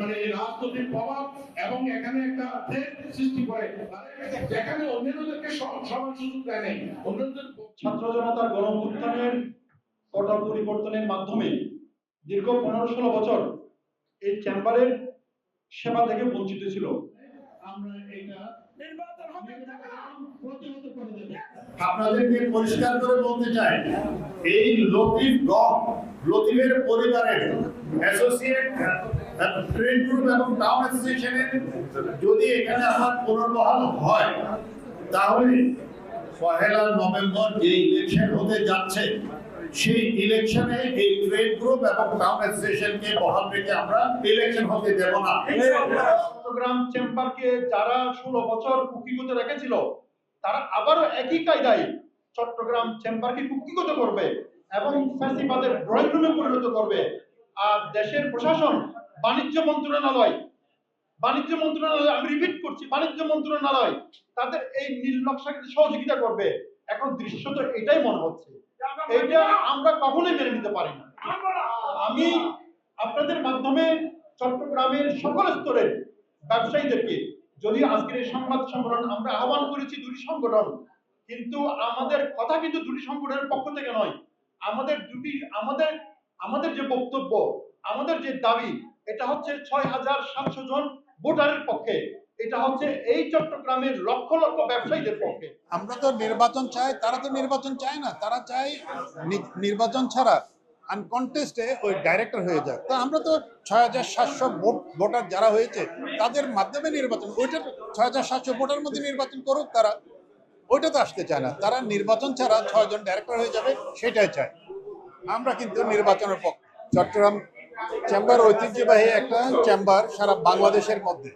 মানে এই রাজনৈতিক প্রভাব এবং এখানে একটা threat সৃষ্টি করে। যেখানে অন্যান্যদেরকে সমান সুযোগ দেয় নাই। অন্যদের ছাত্র জনতার গণ উত্থানের কটা পরিবর্তনের মাধ্যমে দীর্ঘ পনেরো ষোলো বছর এই চেম্বারের সেবা থেকে বঞ্চিত ছিল। আমরা এটা আপনাদেরকে পরিষ্কার করে বলতে চাই এই লতিফ লতিফের পরিবারের অ্যাসোসিয়েট ট্রেড গ্রুপ এবং টাউন অ্যাসোসিয়েশনের যদি এখানে আমার পুনর্বহাল হয়, তাহলে পহেলা নভেম্বর যে ইলেকশন হতে যাচ্ছে, সেই ইলেকশনে এই ট্রেড গ্রুপ এবং টাউন অ্যাসোসিয়েশনকে বহাল রেখে আমরা ইলেকশন হতে দেব না। চট্টগ্রাম চেম্বারকে যারা ষোলো বছর কুকিগত রেখেছিল, তারা আবারও একই কায়দায় চট্টগ্রাম চেম্বারকে কুকিগত করবে এবং ফ্যাসিবাদের ড্রয়িং রুমে পরিণত করবে। আর দেশের প্রশাসন বাণিজ্য মন্ত্রণালয় বাণিজ্য মন্ত্রণালয়, আমি রিপিট করছি, বাণিজ্য মন্ত্রণালয়, তাদের এই নীল নকশাকে সহযোগিতা করবে, এখন দৃশ্য তো এটাই মনে হচ্ছে। এইটা আমরা কখনোই মেনে নিতে পারি না। আমি আপনাদের মাধ্যমে চট্টগ্রামের সকল স্তরের ব্যবসায়ীদেরকে, যদি আজকের এই সংবাদ সম্মেলন আমরা আহ্বান করেছি দুটি সংগঠন, কিন্তু আমাদের কথা কিন্তু দুটি সংগঠনের পক্ষ থেকে নয়। আমাদের দুটি, আমাদের আমাদের যে বক্তব্য, আমাদের যে দাবি এটা হচ্ছে ছয় হাজার সাতশো জন ভোটারের পক্ষে। এটা হচ্ছে এই চট্টগ্রামের লক্ষ লক্ষ ব্যবসায়ীদের পক্ষে। আমরা তো নির্বাচন চাই, তারা তো নির্বাচন চায় না। তারা চায় নির্বাচন ছাড়া আনকন্টেস্টে ওই ডাইরেক্টর হয়ে যাক। তো আমরা তো ছয় হাজার সাতশো ভোট, ভোটার যারা হয়েছে, তাদের মাধ্যমে নির্বাচন, ওইটা ছয় হাজার সাতশো ভোটার মধ্যে নির্বাচন করুক তারা। ওইটা তো আসতে চায় না। তারা নির্বাচন ছাড়া ছয়জন ডাইরেক্টর হয়ে যাবে, সেটাই চায়। আমরা কিন্তু নির্বাচনের পক্ষে চট্টগ্রাম চেম্বার ঐতিহ্যবাহী একটা চেম্বার সারা বাংলাদেশের মধ্যে।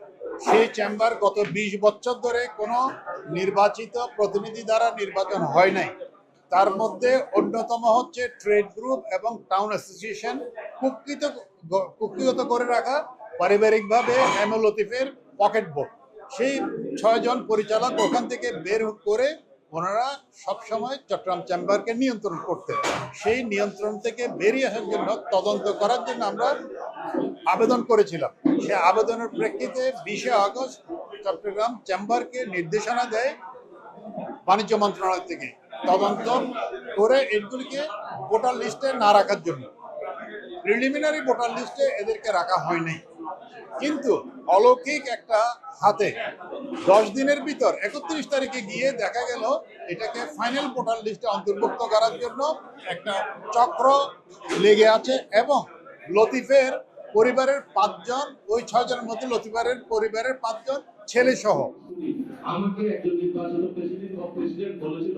সেই চেম্বার গত বিশ বছর ধরে কোনো নির্বাচিত প্রতিনিধি দ্বারা নির্বাচন হয় নাই। তার মধ্যে অন্যতম হচ্ছে ট্রেড গ্রুপ এবং টাউন অ্যাসোসিয়েশন। কুক্ষিত কুক্ষিগত করে রাখা পারিবারিকভাবে এম লতিফের পকেট বোর্ড সেই ছয়জন পরিচালক ওখান থেকে বের করে ওনারা সবসময় চট্টগ্রাম চেম্বারকে নিয়ন্ত্রণ করতেন। সেই নিয়ন্ত্রণ থেকে বেরিয়ে আসার জন্য তদন্ত করার জন্য আমরা আবেদন করেছিলাম। সে আবেদনের প্রেক্ষিতে বিশে আগস্ট চট্টগ্রাম চেম্বারকে নির্দেশনা দেয় বাণিজ্য মন্ত্রণালয় থেকে তদন্ত করে এগুলিকে ভোটার লিস্টে না রাখার জন্য। প্রিলিমিনারি ভোটার লিস্টে এদেরকে রাখা হয়নি। কিন্তু অলৌকিক একটা হাতে। দশ দিনের ভিতর, একত্রিশ তারিখে গিয়ে দেখা গেল, এটাকে ফাইনাল ভোটার লিস্টে অন্তর্ভুক্ত করার জন্য একটা চক্র লেগে আছে এবং লতিফের পরিবারের পাঁচজন, ওই ছয়জনের মধ্যে লতিফারের পরিবারের পাঁচজন, ছেলে সহ। আমাকে একজন বলেছিল